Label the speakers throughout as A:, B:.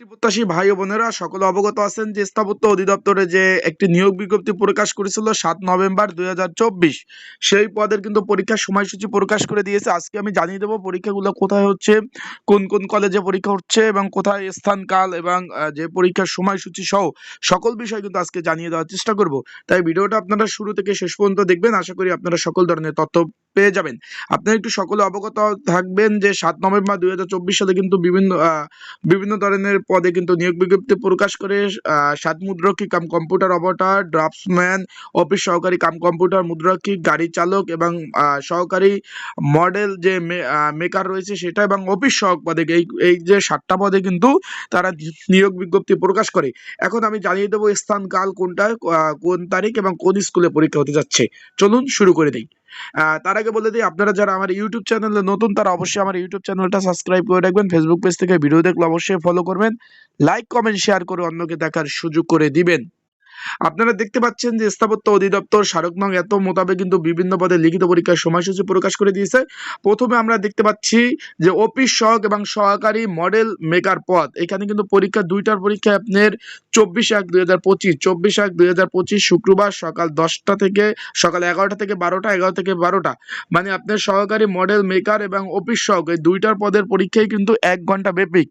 A: প্রত্যাশী ভাই বোনেরা, সকলে অবগত আছেন যে স্থাপত্য অধিদপ্তরে যে একটি নিয়োগ বিজ্ঞপ্তি প্রকাশ করেছিল সাত নভেম্বর দুই সেই পদের কিন্তু পরীক্ষার সময়সূচি প্রকাশ করে দিয়েছে। আজকে আমি জানিয়ে দেবো পরীক্ষাগুলো কোথায় হচ্ছে, কোন কোন কলেজে পরীক্ষা হচ্ছে এবং কোথায় স্থান, কাল এবং যে পরীক্ষার সময়সূচি সহ সকল বিষয় কিন্তু আজকে জানিয়ে দেওয়ার চেষ্টা করব। তাই ভিডিওটা আপনারা শুরু থেকে শেষ পর্যন্ত দেখবেন। আশা করি আপনারা সকল ধরনের তথ্য পেয়ে যাবেন। আপনারা একটু সকলে অবগত থাকবেন যে সাত নভেম্বর দুই হাজার চব্বিশ সালে কিন্তু বিভিন্ন বিভিন্ন ধরনের পদে কিন্তু নিয়োগ বিজ্ঞপ্তি প্রকাশ করে সাত মুদ্রক্ষী cum computer operator draftsman office সহকারী কাম কম্পিউটার মুদ্রক্ষী, গাড়ি চালক এবং সহকারী মডেল যে মেকার রয়েছে সেটা এবং অফিস সহক পদে এই এই যে সাতটা পদে কিন্তু তারা নিয়োগ বিজ্ঞপ্তি প্রকাশ করে। এখন আমি জানিয়ে দেবো স্থান, কাল কোনটা কোন তারিখ এবং কোন স্কুলে পরীক্ষা হতে যাচ্ছে। চলুন শুরু করে দিই। তার আগে বলে দিই, আপনারা যারা আমার ইউটিউব চ্যানেলে নতুন, তারা অবশ্যই আমার ইউটিউব চ্যানেলটা সাবস্ক্রাইব করে রাখবেন। ফেসবুক পেজ থেকে ভিডিও দেখলে অবশ্যই ফলো করবেন। লাইক কমেন্ট শেয়ার করে অন্যকে দেখার সুযোগ করে দিবেন। আপনারা দেখতে পাচ্ছেন যে স্থাপত্য অধিদপ্তর স্মারক নং এত মোতাবেক কিন্তু বিভিন্ন পদে লিখিত পরীক্ষার সময়সূচি প্রকাশ করে দিয়েছে। প্রথমে আমরা দেখতে পাচ্ছি যে অফিস সহক এবং সহকারী মডেল মেকার পদ। এখানে কিন্তু পরীক্ষা দুইটার পরীক্ষা আপনার চব্বিশ এক দুই হাজার পঁচিশ। চব্বিশ এক দুই হাজার পঁচিশ শুক্রবার সকাল দশটা থেকে সকাল এগারোটা থেকে বারোটা, এগারো থেকে বারোটা। মানে আপনার সহকারী মডেল মেকার এবং অফিস সহক এই দুইটার পদের পরীক্ষাই কিন্তু এক ঘণ্টা ব্যাপিক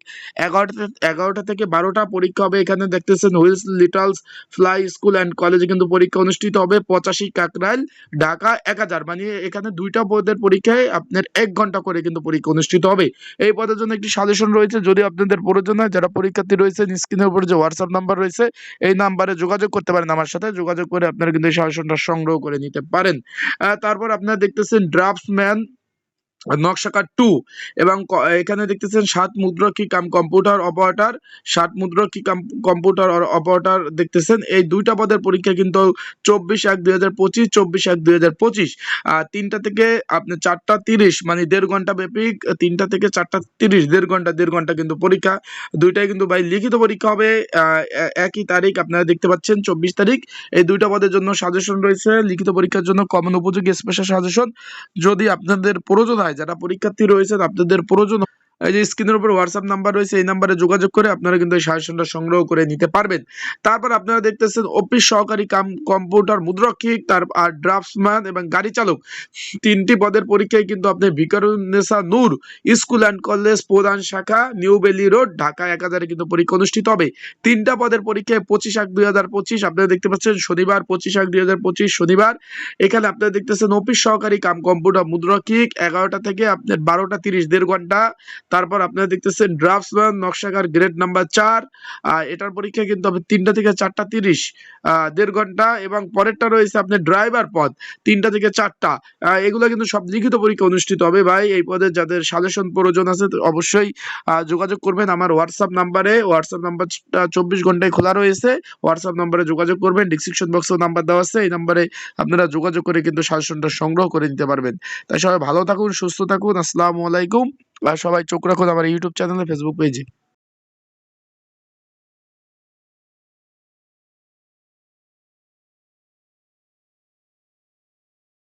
A: এগারোটা এগারোটা থেকে বারোটা পরীক্ষা হবে। এখানে দেখতেছেন Willes, littles, fly school and কলেজে কিন্তু পরীক্ষা অনুষ্ঠিত হবে পঁচাশি কাকরাইল, ঢাকা এক হাজার। মানে এখানে দুইটা পদের পরীক্ষায় আপনার এক ঘণ্টা করে কিন্তু পরীক্ষা অনুষ্ঠিত হবে। এই পদের জন্য একটি সাজেশন রয়েছে, যদি আপনাদের প্রয়োজন হয়, যারা পরীক্ষার্থী রয়েছেন স্ক্রিনের উপর যে হোয়াটসঅ্যাপ নাম্বার রয়েছে, এই নাম্বারে যোগাযোগ করতে পারেন আমার সাথে। যোগাযোগ করে আপনারা কিন্তু এই সাজেশনটা সংগ্রহ করে নিতে পারেন। তারপর আপনারা দেখতেছেন ড্রাফটসম্যান নকশাকার টু এবং ক- এখানে দেখতেছেন সাত মুদ্রক্ষী কাম কম্পিউটার অপারেটার সাত মুদ্রক্ষী কাম কম্পিউটার অপারেটার দেখতেছেন। এই দুইটা পদের পরীক্ষা কিন্তু চব্বিশ এক দুই হাজার পঁচিশ, চব্বিশ এক দুই হাজার পঁচিশ। তিনটা থেকে আপনি চারটা তিরিশ মানে দেড় ঘণ্টা ব্যাপী, তিনটা থেকে চারটা তিরিশ, দেড় ঘণ্টা দেড় ঘণ্টা কিন্তু পরীক্ষা। দুইটাই কিন্তু ভাই লিখিত পরীক্ষা হবে একই তারিখ আপনারা দেখতে পাচ্ছেন, চব্বিশ তারিখ। এই দুইটা পদের জন্য সাজেশন রয়েছে, লিখিত পরীক্ষার জন্য কমন উপযোগী স্পেশাল সাজেশন যদি আপনাদের প্রয়োজন হয় যারা পরীক্ষার্থী রয়েছেন আপনাদের প্রয়োজন এই যে স্ক্রিনের উপর হোয়াটসঅ্যাপ নাম্বার রয়েছে, এই নাম্বারে যোগাযোগ করে আপনারা কিন্তু এই সাজেশনটা সংগ্রহ করে নিতে পারবেন। তারপর আপনারা দেখতেছেন অফিস সহকারী কাম কম্পিউটার মুদ্রক্ষিক, তার আর ড্রাফটসম্যান এবং গাড়ি চালক। তিনটি পদের পরীক্ষায় কিন্তু আপনি Viqarunnisa Noor, school and college প্রধান শাখা, নিউ বেলি রোড, ঢাকা এক হাজারে কিন্তু পরীক্ষা অনুষ্ঠিত হবে। তিনটা পদের পরীক্ষায় পঁচিশ এক দুই হাজার পঁচিশ, আপনারা দেখতে পাচ্ছেন শনিবার পঁচিশ এক দুই হাজার পঁচিশ, শনিবার। এখানে আপনারা দেখতেছেন অফিস সহকারী কাম কম্পিউটার মুদ্রকিক এগারোটা থেকে আপনার বারোটা তিরিশ, দেড় ঘণ্টা। তারপর আপনারা দেখতেছেন ড্রাফটসম্যান নকশাকার গ্রেড নাম্বার চার। এটার পরীক্ষা কিন্তু হবে তিনটা থেকে চারটা তিরিশ। দেড় ঘণ্টা এবং পরেরটা রয়েছে আপনার ড্রাইভার পদ, তিনটা থেকে চারটা। এগুলো কিন্তু সব লিখিত পরীক্ষা অনুষ্ঠিত হবে ভাই। এই পদে যাদের সাজেশন প্রয়োজন আছে অবশ্যই যোগাযোগ করবেন আমার হোয়াটসঅ্যাপ নাম্বারে হোয়াটসঅ্যাপ নাম্বারটা চব্বিশ ঘন্টায় খোলা রয়েছে। হোয়াটসঅ্যাপ নাম্বারে যোগাযোগ করবেন। ডিসক্রিপশন বক্সেও নাম্বার দেওয়া আছে। এই নাম্বারে আপনারা যোগাযোগ করে কিন্তু সাজেশনটা সংগ্রহ করে নিতে পারবেন। তাই সবাই ভালো থাকুন, সুস্থ থাকুন। আসসালামু আলাইকুম। আর সবাই চোখ রাখুন আমার ইউটিউব চ্যানেলে ফেসবুক পেজে।